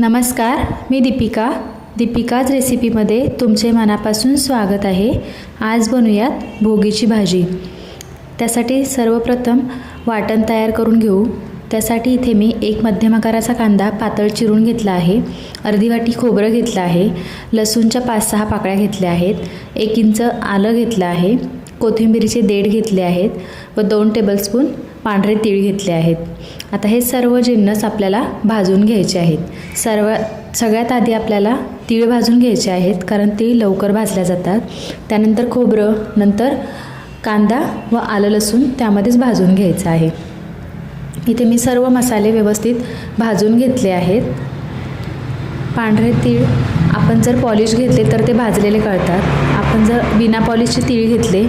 नमस्कार मी दीपिका. दीपिकाज रेसिपीमध्ये तुमचे मनापासून स्वागत आहे. आज बनवूयात भोगीची भाजी. त्यासाठी सर्वप्रथम वाटण तयार करून घेऊ. त्यासाठी इथे मी एक मध्यम आकाराचा कांदा पातळ चिरून घेतला आहे. अर्धी वाटी खोबरं घेतलं आहे. लसूणच्या पाच सहा पाकळ्या घेतल्या आहेत. एक इंच आलं घेतलं आहे. कोथिंबिरीचे देठ घेतले आहेत व दोन टेबलस्पून पांढरे तीळ घेतले आहेत. आता हे सर्व जिन्नस आपल्याला भाजून घ्यायचे आहेत. सर्व सगळ्यात आधी आपल्याला तीळ भाजून घ्यायचे आहेत कारण तीळ लवकर भाजल्या जातात. त्यानंतर खोबरं नंतर कांदा व आलं लसूण त्यामध्येच भाजून घ्यायचं आहे. इथे मी सर्व मसाले व्यवस्थित भाजून घेतले आहेत. पांढरे तीळ आपण जर पॉलिश घेतले तर ते भाजलेले कळतात. आपण जर बिना पॉलिशचे तीळ घेतले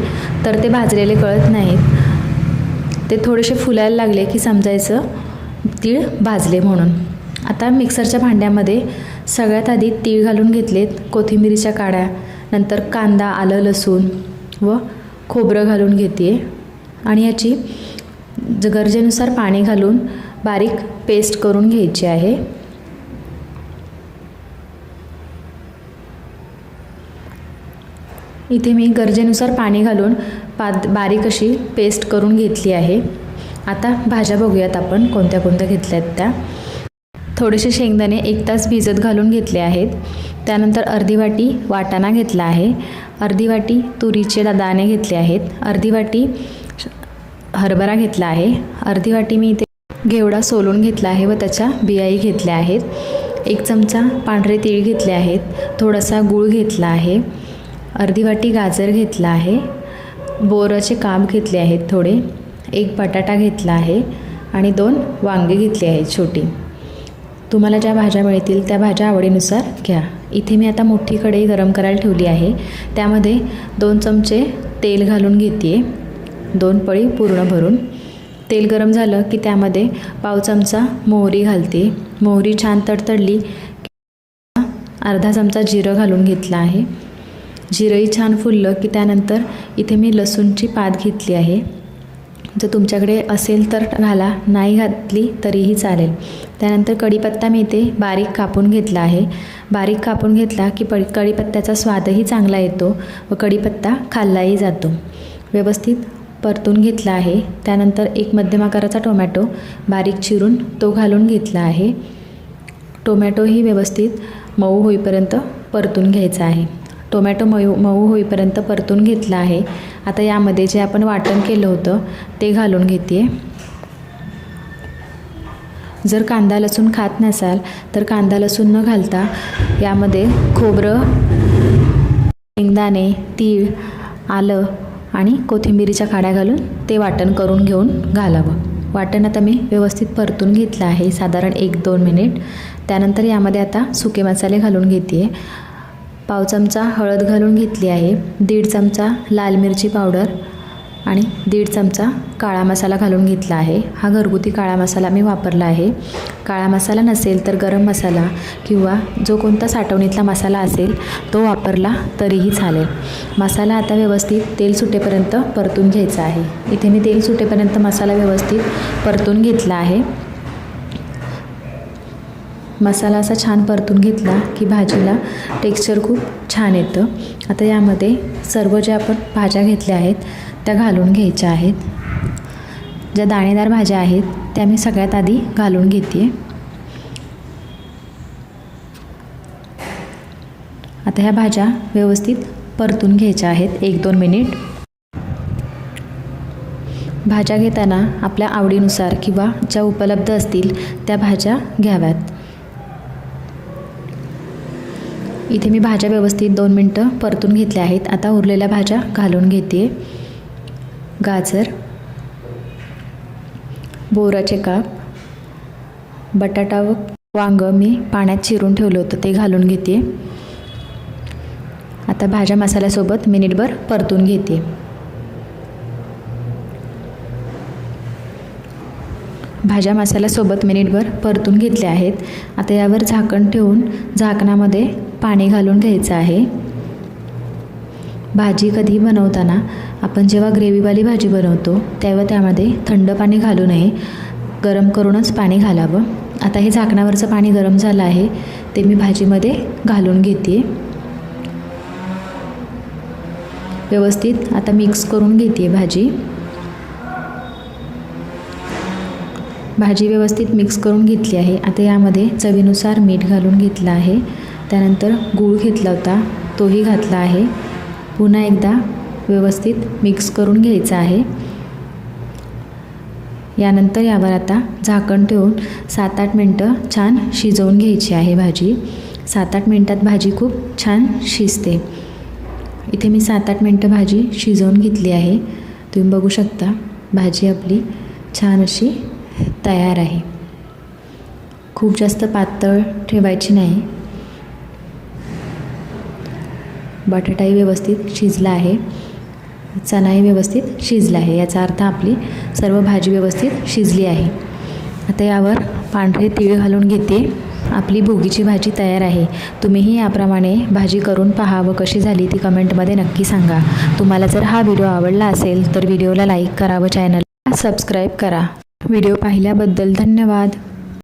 तर ते भाजलेले कळत नाहीत. ते थोडेसे फुलायला लागले की समजायचं तीळ भाजले म्हणून. आता मिक्सरच्या भांड्यामध्ये सगळ्यात आधी तीळ घालून घेतलेत कोथिंबिरीच्या काड्या नंतर कांदा आलं लसूण व खोबरं घालून घेते आणि याची गरजेनुसार पाणी घालून बारीक पेस्ट करून घ्यायची आहे. इथे मी गरजेनुसार पाणी घालून पात बारीक अशी पेस्ट करून घेतली आहे. आता भाज्या बघूयात आपण कोणत्या कोणत्या घेतल्या आहेत त्या. थोडेसे शेंगदाणे एक तास भिजत घालून घेतले आहेत. त्यानंतर अर्धी वाटी वाटाणा घेतला आहे. अर्धी वाटी तुरीचे दाणे घेतले आहेत. अर्धी वाटी हरभरा घेतला आहे. अर्धी वाटी मी इथे घेवडा सोलून घेतला आहे व त्याच्या बियाही घेतल्या आहेत. एक चमचा पांढरे तीळ घेतले आहेत. थोडासा गूळ घेतला आहे. अर्धी वाटी गाजर घेतला आहे. बोराचे काप घेतले आहेत थोडे. एक बटाटा घेतला आहे आणि दोन वांगे घेतले आहेत छोटी. तुम्हाला ज्या भाज्या मिळतील त्या भाज्या आवडीनुसार घ्या. इथे मी आता मोठी कढई गरम करायला ठेवली आहे. त्यामध्ये दोन चमचे तेल घालून घेते दोन पळी पूर्ण भरून. तेल गरम झालं की त्यामध्ये पाव चमचा मोहरी घालते मोहरी छान तडतडली अर्धा चमचा जिरं घालून घेतला आहे. जिरंही छान फुललं की त्यानंतर इथे मी लसूणची पात घेतली आहे. जर तुमच्याकडे असेल तर घाला नाही घातली तरीही चालेल. त्यानंतर कढीपत्ता मी इथे बारीक कापून घेतला आहे. बारीक कापून घेतला की प कढीपत्त्याचा स्वादही चांगला येतो व कढीपत्ता खाल्लाही जातो. व्यवस्थित परतून घेतला आहे. त्यानंतर एक मध्यम आकाराचा टोमॅटो बारीक चिरून तो घालून घेतला आहे. टोमॅटोही व्यवस्थित मऊ होईपर्यंत परतून घ्यायचा आहे. टोमॅटो मऊ मऊ होईपर्यंत परतून घेतला आहे. आता यामध्ये जे आपण वाटण केलं होतं ते घालून घेते जर कांदा लसूण खात नसाल तर कांदा लसूण न घालता यामध्ये खोबरं शेंगदाणे तीळ आलं आणि कोथिंबिरीच्या काड्या घालून ते वाटण करून घेऊन घालावं. वाटण आता मी व्यवस्थित परतून घेतलं आहे साधारण एक दोन मिनिट. त्यानंतर यामध्ये आता सुके मसाले घालून घेते आहे पाव चमचा हळद घालून घेतली आहे दीड चमचा लाल मिरची पावडर आणि दीड चमचा काळा मसाला घालून घेतला आहे. हा घरगुती काळा मसाला मी वापरला आहे. काळा मसाला नसेल तर गरम मसाला किंवा जो कोणता साठवणीतला मसाला असेल तो वापरला तरीही चालेल. मसाला आता व्यवस्थित तेल सुटेपर्यंत परतून घ्यायचा आहे. इथे मी तेल सुटेपर्यंत मसाला व्यवस्थित परतून घेतला आहे. मसाला असा छान परतून घेतला की भाजीला टेक्स्चर खूप छान येतं. आता यामध्ये सर्व ज्या आपण भाज्या घेतल्या आहेत त्या घालून घ्यायच्या आहेत. ज्या दाणेदार भाज्या आहेत त्या मी सगळ्यात आधी घालून घेते आता ह्या भाज्या व्यवस्थित परतून घ्यायच्या आहेत एक दोन मिनिट. भाज्या घेताना आपल्या आवडीनुसार किंवा ज्या उपलब्ध असतील त्या भाज्या घ्याव्यात. इथे मी भाज्या व्यवस्थित दोन मिनटं परतून घेतल्या आहेत. आता उरलेल्या भाज्या घालून घेते. गाजर बोराचे काप बटाटा व वांगं मी पाण्यात चिरून ठेवलं होतं ते घालून घेते. आता भाज्या मसाल्यासोबत मिनिटभर परतून घेते. भाज्या मसाल्यासोबत मिनिटभर परतून घेतल्या आहेत. आता यावर झाकण ठेवून झाकणामध्ये पाणी घालून घ्यायचं आहे. भाजी कधी बनवताना आपण जेव्हा ग्रेव्हीवाली भाजी बनवतो तेव्हा त्यामध्ये थंड पाणी घालू नये. गरम करूनच पाणी घालावं. आता हे झाकणावरचं पाणी गरम झालं आहे ते मी भाजीमध्ये घालून घेते. व्यवस्थित आता मिक्स करून घेते भाजी. भाजी व्यवस्थित मिक्स करून घेतली आहे. आता यामध्ये चवीनुसार मीठ घालून घेतलं आहे. त्यानंतर गूळ घेतला होता तोही घातला आहे. पुन्हा एकदा व्यवस्थित मिक्स करून घ्यायचा आहे. यानंतर यावर आता झाकण ठेवून सात आठ मिनटं छान शिजवून घ्यायची आहे भाजी. सात आठ मिनटात भाजी खूप छान शिजते. इथे मी सात आठ मिनटं भाजी शिजवून घेतली आहे. तुम्ही बघू शकता भाजी आपली छान अशी तयार आहे. खूप जास्त पातळ ठेवायची नाही. बटाटाही व्यवस्थित शिजला आहे. चणाही व्यवस्थित शिजला आहे. याचा अर्थ आपली सर्व भाजी व्यवस्थित शिजली आहे. आता यावर पांढरे तिळ घालून घेते. आपली भोगीची भाजी तयार आहे. तुम्हीही याप्रमाणे भाजी करून पहा व कशी झाली ती कमेंटमध्ये नक्की सांगा. तुम्हाला जर हा व्हिडिओ आवडला असेल तर व्हिडिओला लाईक करा व चॅनलला सबस्क्राईब करा. व्हिडिओ पाहिल्याबद्दल धन्यवाद.